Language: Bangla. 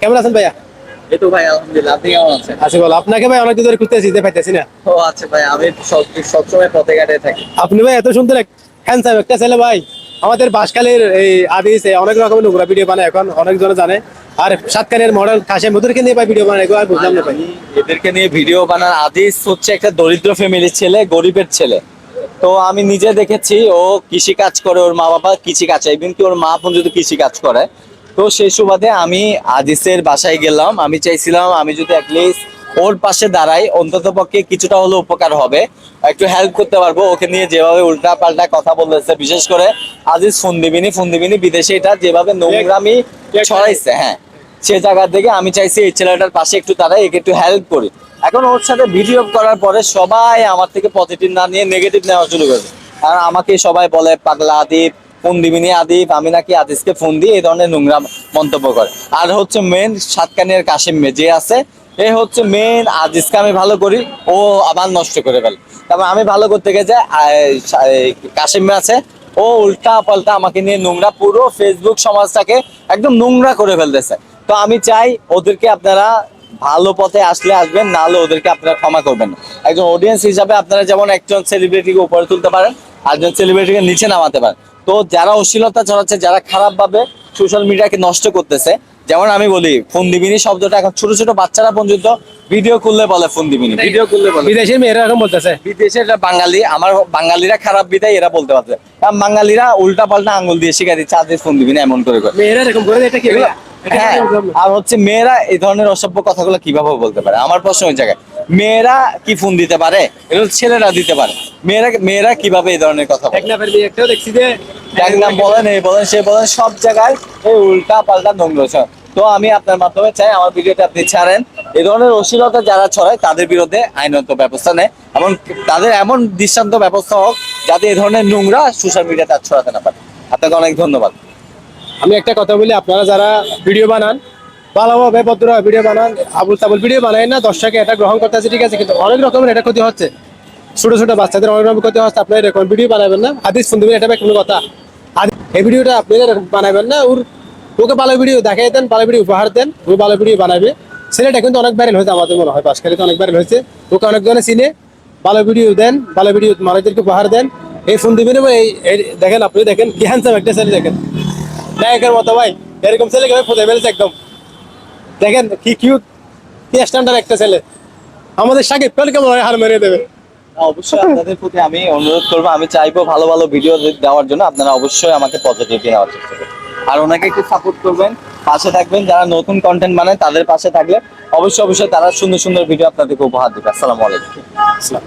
কেমন আছেন ভাইয়া? এই তো ভাই আলহামদুলিল্লাহ আপনি কেমন আছেন? আছি বলো আপনাকে ভাই অনেকদিন ধরে খুঁজতেছি যে পাইতেছি না। ও আচ্ছা ভাই আমি সবসময় পথে ঘাটে থাকি। আপনি ভাই এত সুন্দর হ্যান্ডসাম একটা ছেলে ভাই। আমাদের বাসকালের এই আদিস অনেক রকমের নোংরা ভিডিও বানায় এখন অনেকজনে জানে। আর সাতকানের মডেল কাশেম ওদেরকে নিয়ে ভাই ভিডিও বানায় আর বুঝলাম না ভাই। এদেরকে নিয়ে ভিডিও বানার আদিস হচ্ছে একটা দরিদ্র ফ্যামিলির ছেলে গরিবের ছেলে। তো আমি নিজে দেখেছি ও কৃষি কাজ করে ওর মা বাবা কৃষি কাজ ইভেন কি ওর মা পর্যন্ত কৃষি কাজ করে তো সেই সুবাদে আমি আদিসের বাসায় গেলাম। আমি চাইছিলাম আমি যদি অ্যাটলিস্ট ওর পাশে দাঁড়াই অন্তত পক্ষে কিছুটা হলো উপকার হবে। একটু হেল্প করতে পারব ওকে নিয়ে যেভাবে উল্টা পাল্টা কথা বলতেছে। বিশেষ করে আজিজ ফোন দিবিনি ফোন দিবিনি বিদেশে এটা যেভাবে নোংরামি ছড়াইছে হ্যাঁ। সে জায়গা থেকে আমি চাইছি এই ছেলেটার পাশে একটু দাঁড়াই একে একটু হেল্প করি। এখন ওর সাথে ভিডিও করার পরে সবাই আমার থেকে পজিটিভ না নিয়ে নেগেটিভ নেওয়া শুরু করেছে। আর আমাকে সবাই বলে পাগলা আদিপ ফোন দিবিনি আদিপ আমি নাকি আদিসকে ফোন দিই, এই ধরনের নোংরা মন্তব্য করে। আর হচ্ছে মেন সাতকানিয়ার কাশিম মে, যে আছে, এ হচ্ছে মেন আজিজকে আমি ভালো করি, ও আবার নষ্ট করে ফেলে। তারপর আমি ভালো করতে গেছে কাশিম আছে, ও উল্টা পাল্টা আমাকে নিয়ে নোংরা পুরো ফেসবুক সমাজটাকে একদম নোংরা করে ফেলতেছে। তো আমি চাই ওদেরকে আপনারা ভালো পথে আসলে আসবেন না হলে ওদেরকে আপনারা ক্ষমা করবেন একজন অডিয়েন্স হিসাবে আপনারা যেমন একজন সেলিব্রিটিকে উপরে তুলতে পারেন একজন সেলিব্রিটিকে নিচে নামাতে পারেন। তো যারা অশ্লীলতা ছড়াচ্ছে যারা খারাপ ভাবে সোশ্যাল মিডিয়াকে নষ্ট করতেছে যেমন আমি বলি ফোন দিবিনি শব্দটা এখন ছোট ছোট বাচ্চারা পর্যন্ত ভিডিও করলে বলে ফোন দিবিনি ভিডিও করলে বলে। বিদেশের মেয়েরা এরকম বলতেছে। বিদেশের বাঙালি আমার বাঙালিরা খারাপ বিদায় এরা বলতে পারছে কারণ বাঙালিরা উল্টা পাল্টা আঙ্গুল দিয়ে শিখা দিচ্ছে আজ ফোন দিবি না এমন করে করে। মেয়েরা এরকম করে এটা কি হ্যাঁ। আর হচ্ছে মেয়েরা এই ধরনের অসভ্য কথাগুলো কীভাবে বলতে পারে? আমার প্রশ্ন ওই জায়গায় মেয়েরা কি ফোন দিতে পারে? হচ্ছে ছেলেরা দিতে পারে। মেয়েরা মেয়েরা কীভাবে এই ধরনের কথা দেখছি যে বলেন এই বলেন সে বলেন সব জায়গায় এই উল্টা পাল্টা নোংরা তো আমি আপনার মাধ্যমে চাই আমার ভিডিওটা আপনি ছাড়েন। এই ধরনের অশ্লীলতা যারা ছড়ায় তাদের বিরুদ্ধে আইনত ব্যবস্থা নেয়। এবং তাদের এমন দৃষ্টান্ত ব্যবস্থা হোক যাতে এই ধরনের নোংরা সোশ্যাল মিডিয়াতে আর ছড়াতে না পারে। আপনাকে অনেক ধন্যবাদ। আমি একটা কথা বলি, আপনারা যারা ভিডিও বানান, ভালোভাবে ভদ্র ভিডিও বানান আবুল তাবুল ভিডিও বানায় না, দর্শকে এটা গ্রহণ করতে আছে, ঠিক আছে, কিন্তু অনেক রকমের এটা ক্ষতি হচ্ছে। ছোট ছোট বাচ্চাদের অনেক রকমের ক্ষতি হচ্ছে, আপনার এরকম ভিডিও বানাবেন না। আদিস ফোন দেবেন এটা কোনো কথা। এই ভিডিওটা আপনি বানাবেন না, ওর ওকে ভালো ভিডিও দেখাই দেন, ভালো ভিডিও উপহার দেন, ও ভালো ভিডিও বানাবে। ছেলেটা কিন্তু অনেক ভাইরাল হয়েছে আমাদের মনে হয় বাসকারিতে অনেক ভাইরাল হয়েছে। ওকে অনেকজনে চিনে। ভালো ভিডিও দেন, ভালো ভিডিও মানুষদেরকে উপহার দেন। এই ফোন দিবেন এই- দেখেন, আপনি দেখেন, কি হ্যান্ডসাম একটা ছেলে দেখেন। নায়কের মতো ভাই। এরকম ছেলেকে ভাই ফুটে ফেলছে একদম? দেখেন কি কিউট কি স্ট্যান্ডার্ড একটা ছেলে। আমাদের সাকিব খান কেমন হার মেরে দেবে? অবশ্যই আপনাদের প্রতি আমি অনুরোধ করব, আমি চাইব ভালো ভালো ভিডিও দেওয়ার জন্য আপনারা অবশ্যই আর ওনাকে একটু সাপোর্ট করবেন, পাশে থাকবেন, যারা নতুন কন্টেন্ট বানায় তাদের পাশে থাকলে অবশ্যই অবশ্যই তারা সুন্দর সুন্দর ভিডিও আপনাদেরকে উপহার দেবে। আসসালামু আলাইকুম। আসসালাম